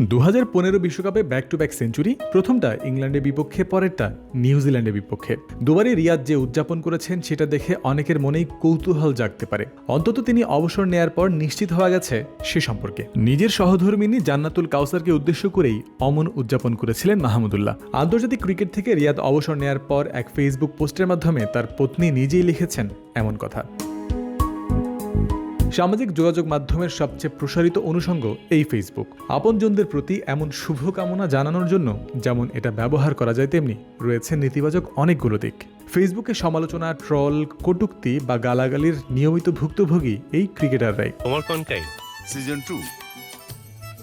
দু হাজার পনেরো বিশ্বকাপে ব্যাক টু ব্যাক সেঞ্চুরি প্রথমটা ইংল্যান্ডের বিপক্ষে, পরেরটা নিউজিল্যান্ডের বিপক্ষে। দুবারই রিয়াদ যে উদযাপন করেছেন সেটা দেখে অনেকের মনেই কৌতূহল জাগতে পারে। অন্তত তিনি অবসর নেয়ার পর নিশ্চিত হওয়া গেছে সে সম্পর্কে। নিজের সহধর্মিনী জান্নাতুল কাউসারকে উদ্দেশ্য করেই অমন উদযাপন করেছিলেন মাহমুদুল্লাহ আন্তর্জাতিক ক্রিকেট থেকে রিয়াদ অবসর নেয়ার পর এক ফেসবুক পোস্টের মাধ্যমে তার পত্নী নিজেই লিখেছেন এমন কথা। সামাজিক যোগাযোগ মাধ্যমের সবচেয়ে প্রসারিত অনুষঙ্গ এই ফেসবুক আপনজনদের প্রতি এমন শুভকামনা জানানোর জন্য যেমন এটা ব্যবহার করা যায় তেমনি রয়েছে নেতিবাচক অনেকগুলো দিক। ফেসবুকে সমালোচনা ট্রল কটুক্তি বা গালাগালির নিয়মিত ভুক্তভোগী এই ক্রিকেটাররাই। তোমার কনকাই সিজন টু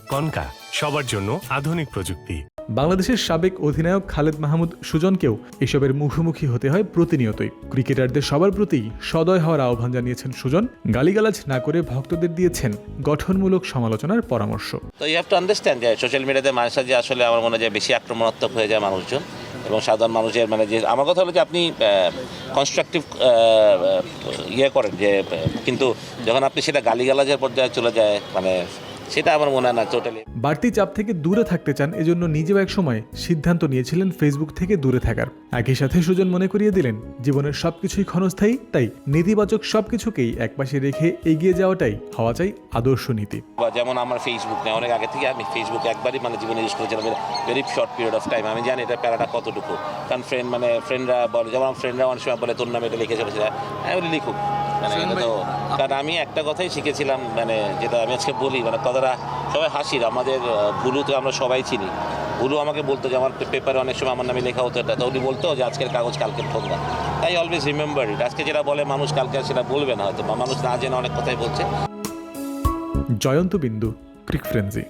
কনকা সবার জন্য আধুনিক প্রযুক্তি। বাংলাদেশের সাবেক অধিনায়ক খালেদ মাহমুদ সুজনকেও এসবের মুখোমুখি হতে হয় প্রতিনিয়তই। ক্রিকেটারদের সবার প্রতি সদয় হওয়ার আহ্বান জানিয়েছেন সুজন। গালিগালাজ না করে ভক্তদের দিয়েছেন গঠনমূলক সমালোচনার পরামর্শ। তো ইউ হ্যাভ টু আন্ডারস্ট্যান্ড যে সোশ্যাল মিডিয়াতে মানুষের যে আসলে আমার মনে হয় বেশি আক্রমণাত্মক হয়ে যায় মানুষজন এবং সাধারণ মানুষের মানে যে আমার কথা হলো যে আপনি কনস্ট্রাকটিভ ইয়ে করেন যে কিন্তু যখন আপনি সেটা গালিগালাজের পর্যায়ে চলে যায় মানে সেটা আমার মনে হয় না টোটালি বাড়তি চাপ থেকে দূরে থাকতে চান এজন্য নিজেও এক সময় সিদ্ধান্ত নিয়েছিলেন ফেসবুক থেকে দূরে থাকার। একই সাথে সুজন মনে করিয়ে দিলেন জীবনের সবকিছুই ক্ষণস্থায়ী তাই নেতিবাচক সবকিছুকেই একপাশে রেখে এগিয়ে যাওয়াটাই হওয়া চাই আদর্শ নীতি। বা যেমন আমার ফেসবুক নেই অনেক আগে থেকে আমি ফেসবুক একবারই মানে জীবনে ইউজ করেছিলাম very short period of time আমি জানি এটা প্যারাটা কতটুকু। কারণ ফ্রেন্ড মানে ফ্রেন্ডরা বলে যেমন আমার ফ্রেন্ডরা অনেক সময় বলে তোর নামে এটা লিখে চলেছে। আমি লিখুক। মানে এটা তো কারণ আমি একটা কথাই শিখেছিলাম মানে যেটা আমি আজকে বলি মানে কথাটা সবাই হাসির আমাদের ভুলু তো আমরা সবাই চিনি। ভুলু আমাকে বলতো যে আমার পেপারে অনেক সময় আমার নামে লেখা হতো এটা। তো উনি বলতো যে আজকের কাগজ কালকে ঠোঙ্গা তাই অলওয়েজ রিমেম্বার ইট আজকে যেটা বলে মানুষ কালকে আর সেটা বলবে না হয়তো বা মানুষ না জেনে অনেক কথাই বলছে। জয়ন্ত বিন্দু ক্রিক ফ্রেন্সি